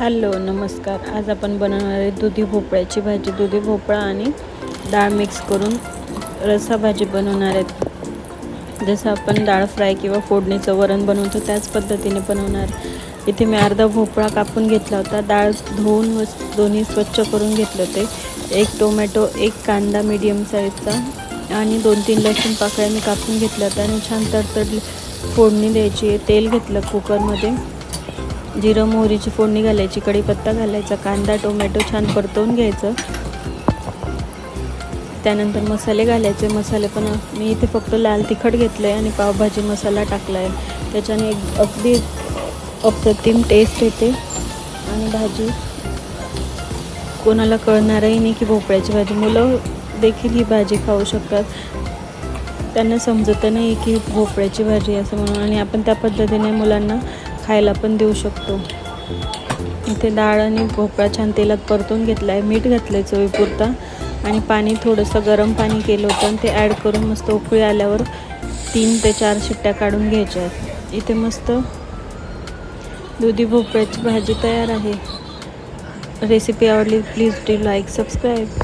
Hello नमस्कार. आज आपण बनवणार आहे दुधी भोपळ्याची भाजी. दुधी भोपळा आणि डाळ मिक्स करून रसा भाजी बनवणार आहेत जसं आपण डाळ फ्राय किंवा फोडणीचं वरण बनवतो त्याच पद्धतीने बनवणार. इथे मी अर्धा भोपळा कापून घेतला होता. डाळ धुवून दोन्ही स्वच्छ करून घेतलं होते. एक टोमॅटो एक कांदा मीडियम साईजचा आणि दोन तीन लसूण पाकळ्या मी कापून घेतल्या होत्या आणि छान तडतडली फोडणी द्यायची तेल घेतलं कुकरमध्ये जिरं मोहरीची फोडणी घालायची कढीपत्ता घालायचा कांदा टोमॅटो छान परतवून घ्यायचं. त्यानंतर मसाले घालायचे. मसाले पण मी इथे फक्त लाल तिखट घेतलं आहे आणि पावभाजी मसाला टाकला आहे त्याच्याने एक अगदी अप्रतिम टेस्ट येते. आणि भाजी कोणाला कळणारही नाही की भोपळ्याची भाजी. मुलं देखील ही भाजी खाऊ शकतात. त्यांना समजत नाही की भोपळ्याची भाजी असं म्हणून. आणि आपण त्या पद्धतीने मुलांना खायला पण देऊ शकतो. इथे डाळ आणि भोपळा छान तेलात परतून घेतला आहे मीठ घातलं आहे चवीपुरता. आणि पाणी थोडंसं गरम पाणी केलं होतं आणि ते ॲड करून मस्त उकळी आल्यावर तीन ते चार शिट्ट्या काढून घ्यायच्या आहेत. इथे मस्त दुधी भोपळ्याची भाजी तयार आहे. रेसिपी आवडली प्लीज डू लाईक सबस्क्राईब